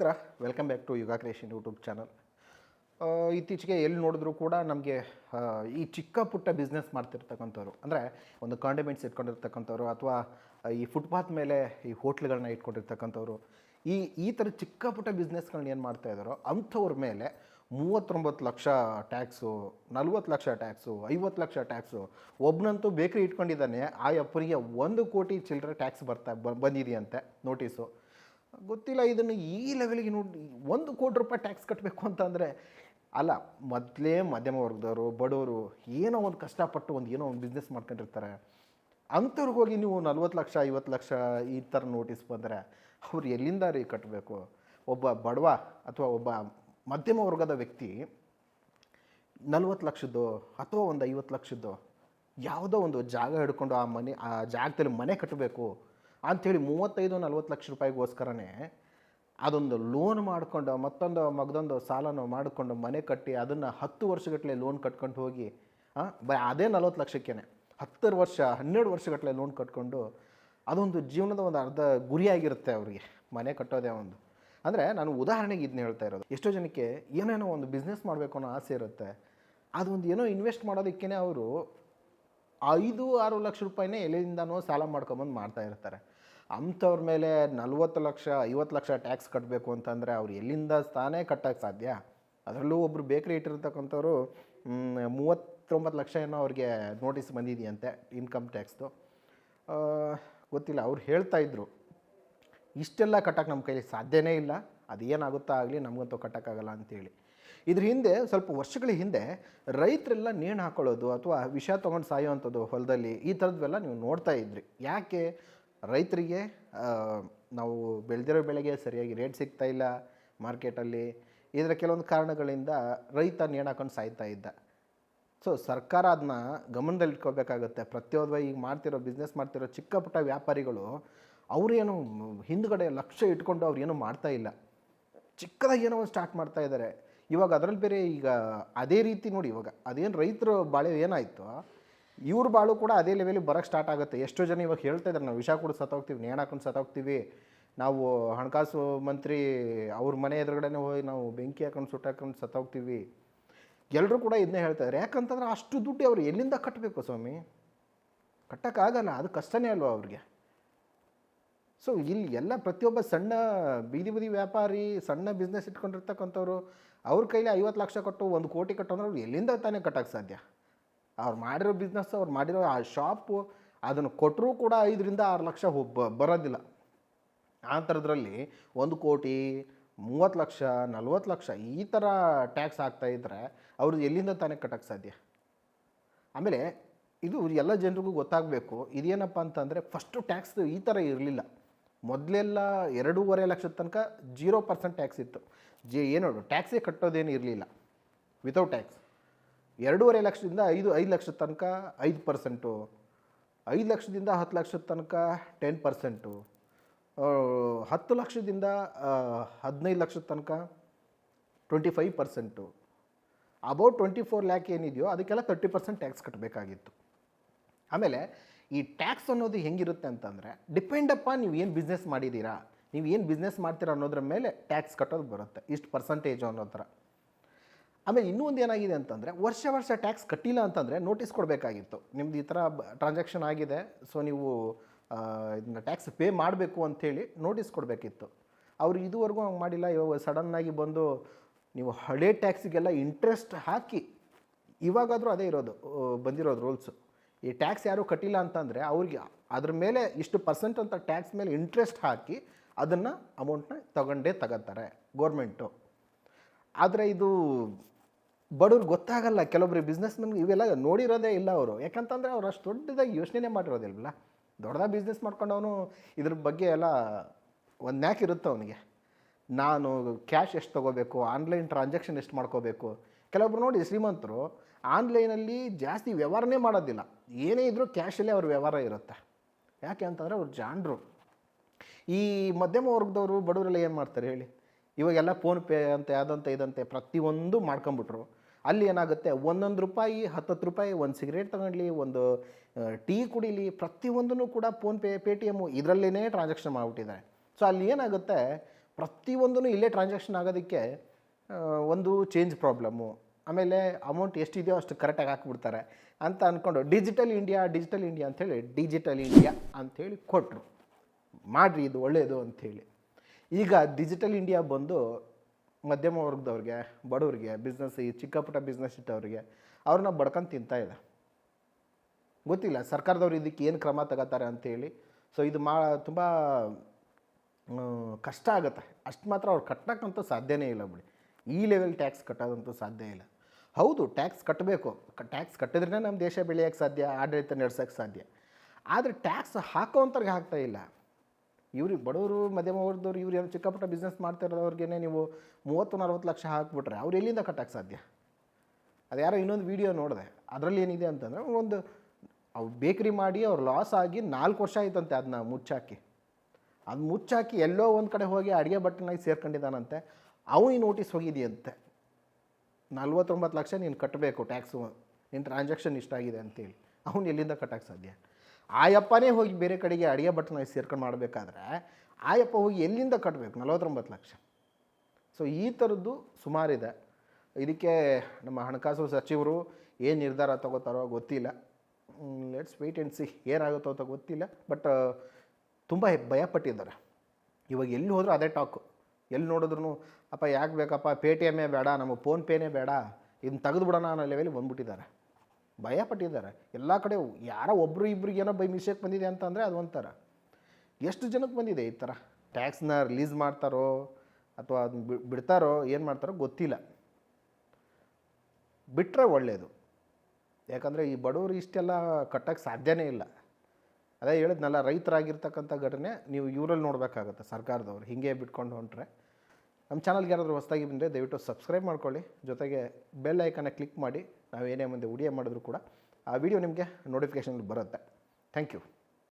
ನಮಸ್ಕಾರ. Welcome back to Yuga creation YouTube channel ಇತ್ತೀಚೆಗೆ ಎಲ್ಲಿ ನೋಡಿದ್ರು ಕೂಡ ನಮಗೆ ಈ ಚಿಕ್ಕ ಪುಟ್ಟ ಬಿಸ್ನೆಸ್ ಮಾಡ್ತಿರ್ತಕ್ಕಂಥವ್ರು, ಅಂದರೆ ಒಂದು ಕಾಂಡಿಮೆಂಟ್ಸ್ ಇಟ್ಕೊಂಡಿರ್ತಕ್ಕಂಥವ್ರು ಅಥವಾ ಈ ಫುಟ್ಪಾತ್ ಮೇಲೆ ಈ ಹೋಟ್ಲ್ಗಳನ್ನ ಇಟ್ಕೊಂಡಿರ್ತಕ್ಕಂಥವ್ರು, ಈ ಈ ಥರ ಚಿಕ್ಕ ಪುಟ್ಟ ಬಿಸ್ನೆಸ್ಗಳನ್ನ ಏನು ಮಾಡ್ತಾ ಇದ್ದಾರೋ ಅಂಥವ್ರ ಮೇಲೆ ಮೂವತ್ತೊಂಬತ್ತು ಲಕ್ಷ ಟ್ಯಾಕ್ಸು ನಲ್ವತ್ತು ಲಕ್ಷ ಟ್ಯಾಕ್ಸು ಐವತ್ತು ಲಕ್ಷ ಟ್ಯಾಕ್ಸು ಒಬ್ಬನಂತೂ ಬೇಕ್ರಿ ಇಟ್ಕೊಂಡಿದ್ದಾನೆ, ಆ ಅಪ್ಪನಿಗೆ ಒಂದು ಕೋಟಿ ಚಿಲ್ಲರೆ ಟ್ಯಾಕ್ಸ್ ಬರ್ತಾ ಬಂದಿದೆಯಂತೆ ನೋಟಿಸು ಗೊತ್ತಿಲ್ಲ, ಇದನ್ನು ಈ ಲೆವೆಲ್ಗೆ ನೋಡಿ ಒಂದು ಕೋಟಿ ರೂಪಾಯಿ ಟ್ಯಾಕ್ಸ್ ಕಟ್ಟಬೇಕು ಅಂತಂದರೆ ಅಲ್ಲ, ಮೊದಲೇ ಮಧ್ಯಮ ವರ್ಗದವರು, ಬಡವರು ಏನೋ ಒಂದು ಕಷ್ಟಪಟ್ಟು ಒಂದು ಏನೋ ಒಂದು ಬಿಸ್ನೆಸ್ ಮಾಡ್ಕೊಂಡಿರ್ತಾರೆ. ಅಂಥವ್ರಿಗೆ ಹೋಗಿ ನೀವು ನಲ್ವತ್ತು ಲಕ್ಷ, ಐವತ್ತು ಲಕ್ಷ ಈ ಥರ ನೋಟಿಸ್ ಬಂದರೆ ಅವ್ರು ಎಲ್ಲಿಂದ ರೀ ಕಟ್ಟಬೇಕು ಒಬ್ಬ ಬಡವ ಅಥವಾ ಒಬ್ಬ ಮಧ್ಯಮ ವರ್ಗದ ವ್ಯಕ್ತಿ ನಲ್ವತ್ತು ಲಕ್ಷದ್ದು ಅಥವಾ ಒಂದು ಐವತ್ತು ಲಕ್ಷದ್ದು ಯಾವುದೋ ಒಂದು ಜಾಗ ಹಿಡ್ಕೊಂಡು ಆ ಮನೆ, ಆ ಜಾಗದಲ್ಲಿ ಮನೆ ಕಟ್ಟಬೇಕು ಅಂಥೇಳಿ ಮೂವತ್ತೈದು ನಲ್ವತ್ತು ಲಕ್ಷ ರೂಪಾಯಿಗೋಸ್ಕರನೇ ಅದೊಂದು ಲೋನ್ ಮಾಡಿಕೊಂಡು ಮತ್ತೊಂದು ಮಗದೊಂದು ಸಾಲನ ಮಾಡಿಕೊಂಡು ಮನೆ ಕಟ್ಟಿ ಅದನ್ನು ಹತ್ತು ವರ್ಷಗಟ್ಟಲೆ ಲೋನ್ ಕಟ್ಕೊಂಡು ಹೋಗಿ ಬ ಅದೇ ನಲ್ವತ್ತು ಲಕ್ಷಕ್ಕೇನೆ, ಹತ್ತರ ವರ್ಷ, ಹನ್ನೆರಡು ವರ್ಷಗಟ್ಟಲೆ ಲೋನ್ ಕಟ್ಕೊಂಡು ಅದೊಂದು ಜೀವನದ ಒಂದು ಅರ್ಧ ಗುರಿಯಾಗಿರುತ್ತೆ ಅವರಿಗೆ, ಮನೆ ಕಟ್ಟೋದೇ ಒಂದು. ಅಂದರೆ ನಾನು ಉದಾಹರಣೆಗೆ ಇದನ್ನ ಹೇಳ್ತಾ ಇರೋದು, ಎಷ್ಟೋ ಜನಕ್ಕೆ ಏನೇನೋ ಒಂದು ಬಿಸ್ನೆಸ್ ಮಾಡಬೇಕು ಅನ್ನೋ ಆಸೆ ಇರುತ್ತೆ, ಅದೊಂದು ಏನೋ ಇನ್ವೆಸ್ಟ್ ಮಾಡೋದಕ್ಕೇ ಅವರು ಐದು ಆರು ಲಕ್ಷ ರೂಪಾಯಿನೇ ಎಲ್ಲಿಂದನೋ ಸಾಲ ಮಾಡ್ಕೊಂಬಂದು ಮಾಡ್ತಾ ಇರ್ತಾರೆ. ಅಂಥವ್ರ ಮೇಲೆ ನಲ್ವತ್ತು ಲಕ್ಷ, ಐವತ್ತು ಲಕ್ಷ ಟ್ಯಾಕ್ಸ್ ಕಟ್ಟಬೇಕು ಅಂತಂದರೆ ಅವ್ರು ಎಲ್ಲಿಂದ ತಾನೇ ಕಟ್ಟೋಕ್ಕೆ ಸಾಧ್ಯ? ಅದರಲ್ಲೂ ಒಬ್ಬರು ಬೇಕ್ರಿ ಇಟ್ಟಿರ್ತಕ್ಕಂಥವ್ರು ಮೂವತ್ತೊಂಬತ್ತು ಲಕ್ಷ ಏನೋ ಅವ್ರಿಗೆ ನೋಟಿಸ್ ಬಂದಿದೆಯಂತೆ, ಇನ್ಕಮ್ ಟ್ಯಾಕ್ಸ್ದು. ಗೊತ್ತಿಲ್ಲ, ಅವ್ರು ಹೇಳ್ತಾ ಇದ್ರು. ಇಷ್ಟೆಲ್ಲ ಕಟ್ಟಕ್ಕೆ ನಮ್ಮ ಕೈಲಿ ಸಾಧ್ಯವೇ ಇಲ್ಲ, ಅದೇನಾಗುತ್ತಾ ಆಗಲಿ, ನಮಗಂತೂ ಕಟ್ಟೋಕ್ಕಾಗಲ್ಲ ಅಂತೇಳಿ. ಇದ್ರ ಹಿಂದೆ, ಸ್ವಲ್ಪ ವರ್ಷಗಳ ಹಿಂದೆ, ರೈತರೆಲ್ಲ ನೇಣು ಹಾಕೊಳ್ಳೋದು ಅಥವಾ ವಿಷ ತೊಗೊಂಡು ಸಾಯೋವಂಥದ್ದು ಹೊಲದಲ್ಲಿ, ಈ ಥರದ್ವೆಲ್ಲ ನೀವು ನೋಡ್ತಾ ಇದ್ರಿ. ಯಾಕೆ? ರೈತರಿಗೆ ನಾವು ಬೆಳೆದಿರೋ ಬೆಳೆಗೆ ಸರಿಯಾಗಿ ರೇಟ್ ಸಿಗ್ತಾ ಇಲ್ಲ ಮಾರ್ಕೆಟಲ್ಲಿ. ಇದರ ಕೆಲವೊಂದು ಕಾರಣಗಳಿಂದ ರೈತ ನೇಣಾಕೊಂಡು ಸಾಯ್ತಾ ಇದ್ದ. ಸೊ ಸರ್ಕಾರ ಅದನ್ನ ಗಮನದಲ್ಲಿ ಇಟ್ಕೋಬೇಕಾಗತ್ತೆ. ಪ್ರತಿಯೊಬ್ಬ ಈಗ ಮಾಡ್ತಿರೋ ಬಿಸ್ನೆಸ್ ಮಾಡ್ತಿರೋ ಚಿಕ್ಕ ಪುಟ್ಟ ವ್ಯಾಪಾರಿಗಳು ಅವರೇನು ಹಿಂದ್ಗಡೆ ಲಕ್ಷ್ಯ ಇಟ್ಕೊಂಡು ಅವ್ರು ಏನೂ ಮಾಡ್ತಾ ಇಲ್ಲ. ಚಿಕ್ಕದಾಗಿ ಏನೋ ಒಂದು ಸ್ಟಾರ್ಟ್ ಮಾಡ್ತಾ ಇದ್ದಾರೆ ಇವಾಗ ಅದರಲ್ಲಿ ಬೇರೆ ಈಗ ಅದೇ ರೀತಿ ನೋಡಿ ಇವಾಗ ಅದೇನು ರೈತರು ಬಾಳೆ ಏನಾಯಿತು ಇವ್ರ ಬಾಳು ಕೂಡ ಅದೇ ಲೆವೆಲಿಗೆ ಬರೋಕ್ಕೆ ಸ್ಟಾರ್ಟ್ ಆಗುತ್ತೆ. ಎಷ್ಟೋ ಜನ ಇವಾಗ ಹೇಳ್ತಾ ಇದ್ದಾರೆ ನಾವು ವಿಷ ಕೂಡ ಸತ್ತೋಗ್ತೀವಿ ನೇಣ ಹಾಕೊಂಡು ಸತ್ತೋಗ್ತೀವಿ ನಾವು ಹಣಕಾಸು ಮಂತ್ರಿ ಅವ್ರ ಮನೆ ಎದುರುಗಡೆನೇ ಹೋಗಿ ನಾವು ಬೆಂಕಿ ಹಾಕೊಂಡು ಸುಟ್ಟಾಕೊಂಡು ಸತ್ತೋಗ್ತೀವಿ ಎಲ್ಲರೂ ಕೂಡ ಇದನ್ನೇ ಇದ್ದಾರೆ ಯಾಕಂತಂದ್ರೆ ಅಷ್ಟು ದುಡ್ಡು ಅವ್ರು ಎಲ್ಲಿಂದ ಕಟ್ಟಬೇಕು ಸ್ವಾಮಿ? ಕಟ್ಟೋಕ್ಕಾಗಲ್ಲ ಅದು ಕಷ್ಟನೇ ಅಲ್ವಾ ಅವ್ರಿಗೆ? ಸೊ ಇಲ್ಲಿ ಎಲ್ಲ ಪ್ರತಿಯೊಬ್ಬ ಸಣ್ಣ ಬೀದಿ ಬೀದಿ ವ್ಯಾಪಾರಿ, ಸಣ್ಣ ಬಿಸ್ನೆಸ್ ಇಟ್ಕೊಂಡಿರ್ತಕ್ಕಂಥವ್ರು, ಅವ್ರ ಕೈಲಿ ಐವತ್ತು ಲಕ್ಷ ಕೊಟ್ಟು ಒಂದು ಕೋಟಿ ಕಟ್ಟು ಅಂದ್ರೆ ಅವ್ರು ಎಲ್ಲಿಂದ ತಾನೇ ಕಟ್ಟೋಕ್ಕೆ ಸಾಧ್ಯ? ಅವ್ರು ಮಾಡಿರೋ ಬಿಸ್ನೆಸ್ ಅವ್ರು ಮಾಡಿರೋ ಆ ಶಾಪು ಅದನ್ನು ಕೊಟ್ಟರೂ ಕೂಡ ಐದರಿಂದ ಆರು ಲಕ್ಷ ಒಬ್ಬ ಬರೋದಿಲ್ಲ. ಆ ಥರದ್ರಲ್ಲಿ ಒಂದು ಕೋಟಿ, ಮೂವತ್ತು ಲಕ್ಷ, ನಲ್ವತ್ತು ಲಕ್ಷ ಈ ಥರ ಟ್ಯಾಕ್ಸ್ ಆಗ್ತಾ ಇದ್ದರೆ ಅವ್ರು ಎಲ್ಲಿಂದ ತಾನೇ ಕಟ್ಟಕ್ಕೆ ಸಾಧ್ಯ? ಆಮೇಲೆ ಇದು ಎಲ್ಲ ಜನರಿಗೂ ಗೊತ್ತಾಗಬೇಕು, ಇದೇನಪ್ಪ ಅಂತಂದರೆ ಫಸ್ಟು ಟ್ಯಾಕ್ಸ್ ಈ ಥರ ಇರಲಿಲ್ಲ. ಮೊದಲೆಲ್ಲ ಎರಡೂವರೆ ಲಕ್ಷದ ತನಕ ಜೀರೋ ಪರ್ಸೆಂಟ್ ಟ್ಯಾಕ್ಸ್ ಇತ್ತು. ಜಿ ಏನು ಟ್ಯಾಕ್ಸೇ ಕಟ್ಟೋದೇನು ಇರಲಿಲ್ಲ. ವಿತೌಟ್ ಟ್ಯಾಕ್ಸ್ ಎರಡೂವರೆ ಲಕ್ಷದಿಂದ ಐದು ಐದು ಲಕ್ಷದ ತನಕ ಐದು ಪರ್ಸೆಂಟು ಐದು ಲಕ್ಷದಿಂದ ಹತ್ತು ಲಕ್ಷದ ತನಕ ಟೆನ್ ಪರ್ಸೆಂಟು ಹತ್ತು ಲಕ್ಷದಿಂದ ಹದಿನೈದು ಲಕ್ಷದ ತನಕ twenty five percent about twenty four lakh ಏನಿದೆಯೋ ಅದಕ್ಕೆಲ್ಲ ತರ್ಟಿ ಪರ್ಸೆಂಟ್ ಟ್ಯಾಕ್ಸ್ ಕಟ್ಟಬೇಕಾಗಿತ್ತು ಆಮೇಲೆ ಈ ಟ್ಯಾಕ್ಸ್ ಅನ್ನೋದು ಹೆಂಗಿರುತ್ತೆ ಅಂತಂದರೆ ಡಿಪೆಂಡ್ ಅಪ್ಪ ನೀವು ಏನು ಬಿಸ್ನೆಸ್ ಮಾಡಿದ್ದೀರಾ, ನೀವು ಏನು ಬಿಸ್ನೆಸ್ ಮಾಡ್ತೀರಾ ಅನ್ನೋದ್ರ ಮೇಲೆ ಟ್ಯಾಕ್ಸ್ ಕಟ್ಟೋದು ಬರುತ್ತೆ. ಇಷ್ಟು ಪರ್ಸೆಂಟೇಜು ಅನ್ನೋ ಥರ. ಆಮೇಲೆ ಇನ್ನೂ ಒಂದು ಏನಾಗಿದೆ ಅಂತಂದರೆ, ವರ್ಷ ವರ್ಷ ಟ್ಯಾಕ್ಸ್ ಕಟ್ಟಿಲ್ಲ ಅಂತಂದರೆ ನೋಟಿಸ್ ಕೊಡಬೇಕಾಗಿತ್ತು. ನಿಮ್ದು ಈ ಥರ ಟ್ರಾನ್ಸಾಕ್ಷನ್ ಆಗಿದೆ ಸೊ ನೀವು ಇದನ್ನ ಟ್ಯಾಕ್ಸ್ ಪೇ ಮಾಡಬೇಕು ಅಂಥೇಳಿ ನೋಟಿಸ್ ಕೊಡಬೇಕಿತ್ತು. ಅವರು ಇದುವರೆಗೂ ಹಂಗೆ ಮಾಡಿಲ್ಲ, ಇವಾಗ ಸಡನ್ನಾಗಿ ಬಂದು ನೀವು ಹಳೆ ಟ್ಯಾಕ್ಸಿಗೆಲ್ಲ ಇಂಟ್ರೆಸ್ಟ್ ಹಾಕಿ, ಇವಾಗಾದರೂ ಅದೇ ಇರೋದು ಬಂದಿರೋದು ರೂಲ್ಸು ಈ ಟ್ಯಾಕ್ಸ್ ಯಾರೂ ಕಟ್ಟಿಲ್ಲ ಅಂತಂದರೆ ಅವ್ರಿಗೆ ಅದ್ರ ಮೇಲೆ ಇಷ್ಟು ಪರ್ಸೆಂಟ್ ಅಂತ ಟ್ಯಾಕ್ಸ್ ಮೇಲೆ ಇಂಟ್ರೆಸ್ಟ್ ಹಾಕಿ ಅದನ್ನು ಅಮೌಂಟ್ನ ತಗೊಂಡೇ ತಗೋತಾರೆ ಗೌರ್ಮೆಂಟು ಆದರೆ ಇದು ಬಡವ್ರಿಗೆ ಗೊತ್ತಾಗಲ್ಲ, ಕೆಲವೊಬ್ರು ಬಿಸ್ನೆಸ್ಮನ್ ಇವೆಲ್ಲ ನೋಡಿರೋದೇ ಇಲ್ಲ ಅವರು. ಯಾಕಂತಂದರೆ ಅವ್ರು ಅಷ್ಟು ದೊಡ್ಡದಾಗಿ ಯೋಚನೆ ಮಾಡಿರೋದಿಲ್ವಲ್ಲ ದೊಡ್ಡದಾಗಿ ಬಿಸ್ನೆಸ್ ಮಾಡ್ಕೊಂಡವನು ಇದ್ರ ಬಗ್ಗೆ ಎಲ್ಲ ಒಂದು ನ್ಯಾಕ್ ಇರುತ್ತೆ ಅವನಿಗೆ. ನಾನು ಕ್ಯಾಶ್ ಎಷ್ಟು ತೊಗೋಬೇಕು ಆನ್ಲೈನ್ ಟ್ರಾನ್ಸಾಕ್ಷನ್ ಎಷ್ಟು ಮಾಡ್ಕೋಬೇಕು? ಕೆಲವೊಬ್ರು ನೋಡಿ ಶ್ರೀಮಂತರು ಆನ್ಲೈನಲ್ಲಿ ಜಾಸ್ತಿ ವ್ಯವಹಾರನೇ ಮಾಡೋದಿಲ್ಲ. ಏನೇ ಇದ್ದರೂ ಕ್ಯಾಶಲ್ಲೇ ಅವ್ರ ವ್ಯವಹಾರ ಇರುತ್ತೆ. ಯಾಕೆ ಅಂತಂದರೆ ಅವ್ರು ಜಾಣರು. ಈ ಮಧ್ಯಮ ವರ್ಗದವರು ಬಡವರೆಲ್ಲ ಏನು ಮಾಡ್ತಾರೆ ಹೇಳಿ? ಇವಾಗೆಲ್ಲ ಫೋನ್ಪೇ ಅಂತೆ, ಅದಂತೆ, ಇದಂತೆ ಪ್ರತಿಯೊಂದು ಮಾಡ್ಕೊಂಬಿಟ್ರು. ಅಲ್ಲಿ ಏನಾಗುತ್ತೆ? ಒಂದೊಂದು ರೂಪಾಯಿ, ಹತ್ತತ್ತು ರೂಪಾಯಿ, ಒಂದು ಸಿಗರೇಟ್ ತಗೊಳ್ಳಿ ಒಂದು ಟೀ ಕುಡೀಲಿ, ಪ್ರತಿಯೊಂದನ್ನು ಕೂಡ ಫೋನ್ಪೇ ಪೇ ಟಿ ಎಮ್ಮು ಇದರಲ್ಲೇ ಟ್ರಾನ್ಸಾಕ್ಷನ್ ಮಾಡಿಬಿಟ್ಟಿದ್ದಾರೆ. ಸೊ ಅಲ್ಲಿ ಏನಾಗುತ್ತೆ? ಪ್ರತಿಯೊಂದೂ ಇಲ್ಲೇ ಟ್ರಾನ್ಸಾಕ್ಷನ್ ಆಗೋದಕ್ಕೆ ಒಂದು ಚೇಂಜ್ ಪ್ರಾಬ್ಲಮ್ಮು ಆಮೇಲೆ ಅಮೌಂಟ್ ಎಷ್ಟಿದೆಯೋ ಅಷ್ಟು ಕರೆಕ್ಟಾಗಿ ಹಾಕ್ಬಿಡ್ತಾರೆ. ಅಂತ ಅಂದ್ಕೊಂಡು ಡಿಜಿಟಲ್ ಇಂಡಿಯಾ ಡಿಜಿಟಲ್ ಇಂಡಿಯಾ ಅಂಥೇಳಿ ಡಿಜಿಟಲ್ ಇಂಡಿಯಾ ಅಂಥೇಳಿ ಕೊಟ್ಟರು ಮಾಡಿರಿ, ಇದು ಒಳ್ಳೆಯದು ಅಂಥೇಳಿ ಈಗ ಡಿಜಿಟಲ್ ಇಂಡಿಯಾ ಬಂದು ಮಧ್ಯಮ ವರ್ಗದವ್ರಿಗೆ, ಬಡವ್ರಿಗೆ ಬಿಸ್ನೆಸ್ ಈ ಚಿಕ್ಕ ಪುಟ್ಟ ಬಿಸ್ನೆಸ್ ಇಟ್ಟವ್ರಿಗೆ, ಅವ್ರನ್ನ ಬಡ್ಕೊಂಡು ತಿಂತಾ ಇದೆ ಗೊತ್ತಿಲ್ಲ, ಸರ್ಕಾರದವ್ರು ಇದಕ್ಕೆ ಏನು ಕ್ರಮ ತಗೋತಾರೆ ಅಂತೇಳಿ ಸೊ ಇದು ಮಾ, ತುಂಬ ಕಷ್ಟ ಆಗುತ್ತೆ. ಅಷ್ಟು ಮಾತ್ರ ಅವ್ರು ಕಟ್ಟೋಕ್ಕಂತೂ ಸಾಧ್ಯನೇ ಇಲ್ಲ ಬಿಡಿ. ಈ ಲೆವೆಲ್ ಟ್ಯಾಕ್ಸ್ ಕಟ್ಟೋದಂತೂ ಸಾಧ್ಯ ಇಲ್ಲ. ಹೌದು ಟ್ಯಾಕ್ಸ್ ಕಟ್ಟಬೇಕು ಟ್ಯಾಕ್ಸ್ ಕಟ್ಟಿದ್ರೇ ನಮ್ಮ ದೇಶ ಬೆಳೆಯೋಕ್ಕೆ ಸಾಧ್ಯ, ಆಡಳಿತ ನಡೆಸೋಕ್ಕೆ ಸಾಧ್ಯ. ಆದರೆ ಟ್ಯಾಕ್ಸ್ ಹಾಕೋವಂಥವ್ರಿಗೆ ಹಾಕ್ತಾ ಇಲ್ಲ. ಇವ್ರಿಗೆ ಬಡವರು, ಮಧ್ಯಮ ವರ್ಗದವ್ರು, ಇವ್ರು ಏನು ಚಿಕ್ಕಪುಟ್ಟ ಬಿಸ್ನೆಸ್ ಮಾಡ್ತಾ ನೀವು ಮೂವತ್ತು ನಲ್ವತ್ತು ಲಕ್ಷ ಹಾಕ್ಬಿಟ್ರೆ ಅವ್ರು ಎಲ್ಲಿಂದ ಕಟ್ಟಕ್ಕೆ ಸಾಧ್ಯ? ಅದು ಯಾರೋ ಇನ್ನೊಂದು ವಿಡಿಯೋ ನೋಡಿದೆ. ಅದರಲ್ಲಿ ಏನಿದೆ ಅಂತಂದರೆ ಒಂದು ಅವ್ರು ಬೇಕ್ರಿ ಮಾಡಿ ಅವ್ರು ಲಾಸ್ ಆಗಿ ನಾಲ್ಕು ವರ್ಷ ಆಯ್ತಂತೆ ಅದನ್ನ ಮುಚ್ಚಾಕಿ. ಅದು ಮುಚ್ಚಾಕಿ ಎಲ್ಲೋ ಒಂದು ಕಡೆ ಹೋಗಿ ಅಡುಗೆ ಬಟ್ಟನಾಗಿ ಸೇರ್ಕೊಂಡಿದ್ದಾನಂತೆ. ಅವನು ನೋಟಿಸ್ ಹೋಗಿದೆಯಂತೆ. ನಲ್ವತ್ತೊಂಬತ್ತು ಲಕ್ಷ ನೀನು ಕಟ್ಟಬೇಕು ಟ್ಯಾಕ್ಸು ನಿನ್ನ ಟ್ರಾನ್ಸಾಕ್ಷನ್ ಇಷ್ಟಾಗಿದೆ ಅಂತೇಳಿ. ಅವನು ಎಲ್ಲಿಂದ ಕಟ್ಟಕ್ಕೆ ಸಾಧ್ಯ? ಆಯಪ್ಪನೇ ಹೋಗಿ ಬೇರೆ ಕಡೆಗೆ ಅಡುಗೆ ಬಟ್ಟನ ಸೇರ್ಕೊಂಡು ಮಾಡಬೇಕಾದ್ರೆ ಆಯಪ್ಪ ಹೋಗಿ ಎಲ್ಲಿಂದ ಕಟ್ಟಬೇಕು ನಲವತ್ತೊಂಬತ್ತು ಲಕ್ಷ. ಸೊ ಈ ಥರದ್ದು ಸುಮಾರಿದೆ. ಇದಕ್ಕೆ ನಮ್ಮ ಹಣಕಾಸು ಸಚಿವರು ಏನು ನಿರ್ಧಾರ ತಗೋತಾರೋ ಗೊತ್ತಿಲ್ಲ. ಲೆಟ್ಸ್ ವೆಯ್ಟ್ ಆ್ಯಂಡ್ ಸಿ ಏನಾಗುತ್ತೋ ಅಂತ ಗೊತ್ತಿಲ್ಲ. ಬಟ್ ತುಂಬ ಭಯಪಟ್ಟಿದ್ದಾರೆ. ಇವಾಗ ಎಲ್ಲಿ ಹೋದರೂ ಅದೇ ಟಾಕು ಎಲ್ಲಿ ನೋಡಿದ್ರು ಅಪ್ಪ, ಯಾಕೆ ಬೇಕಪ್ಪ? ಪೇ ಟಿ ಎಮ್ಮೇ ಬೇಡ, ನಮ್ಮ ಫೋನ್ಪೇನೇ ಬೇಡ. ಇದನ್ನ ತೆಗೆದು ಬಿಡೋಣ ಅನ್ನೋ ಲೆವೆಲಿಗೆ ಬಂದ್ಬಿಟ್ಟಿದ್ದಾರೆ. ಭಯಪಟ್ಟಿದ್ದಾರೆ. ಎಲ್ಲ ಕಡೆ ಯಾರೋ ಒಬ್ಬರು ಇಬ್ಬರಿಗೆ ಏನೋ ಬೈ ಮಿಸ್ಟೇಕ್ ಬಂದಿದೆ ಅಂತಂದರೆ ಅದು ಒಂಥರ. ಎಷ್ಟು ಜನಕ್ಕೆ ಬಂದಿದೆ ಈ ಥರ? ಟ್ಯಾಕ್ಸ್ನ ರಿಲೀಸ್ ಮಾಡ್ತಾರೋ ಅಥವಾ ಅದನ್ನ ಬಿಡ್ತಾರೋ, ಏನು ಮಾಡ್ತಾರೋ ಗೊತ್ತಿಲ್ಲ. ಬಿಟ್ಟರೆ ಒಳ್ಳೆಯದು ಯಾಕಂದರೆ ಈ ಬಡವರು ಇಷ್ಟೆಲ್ಲ ಕಟ್ಟೋಕ್ಕೆ ಸಾಧ್ಯನೇ ಇಲ್ಲ. ಅದೇ ಹೇಳಿದ್ನಲ್ಲ, ರೈತರಾಗಿರ್ತಕ್ಕಂಥ ಘಟನೆ ನೀವು ಇವರಲ್ಲಿ ನೋಡಬೇಕಾಗತ್ತೆ, ಸರ್ಕಾರದವ್ರು. ಹೀಗೆ ಬಿಟ್ಕೊಂಡು ಹೊಂಟ್ರೆ. ನಮ್ಮ ಚಾನಲ್ಗೆ ಯಾರಾದರೂ ಹೊಸದಾಗಿ ಬಂದರೆ ದಯವಿಟ್ಟು ಸಬ್ಸ್ಕ್ರೈಬ್ ಮಾಡ್ಕೊಳ್ಳಿ. ಜೊತೆಗೆ ಬೆಲ್ ಐಕನ್ನ ಕ್ಲಿಕ್ ಮಾಡಿ. ನಾವು ಏನೇ ಮುಂದೆ ಉಡಿಯ ಮಾಡಿದ್ರು ಕೂಡ ಆ ವಿಡಿಯೋ ನಿಮಗೆ ನೋಟಿಫಿಕೇಷನ್ ಬರುತ್ತೆ. Thank you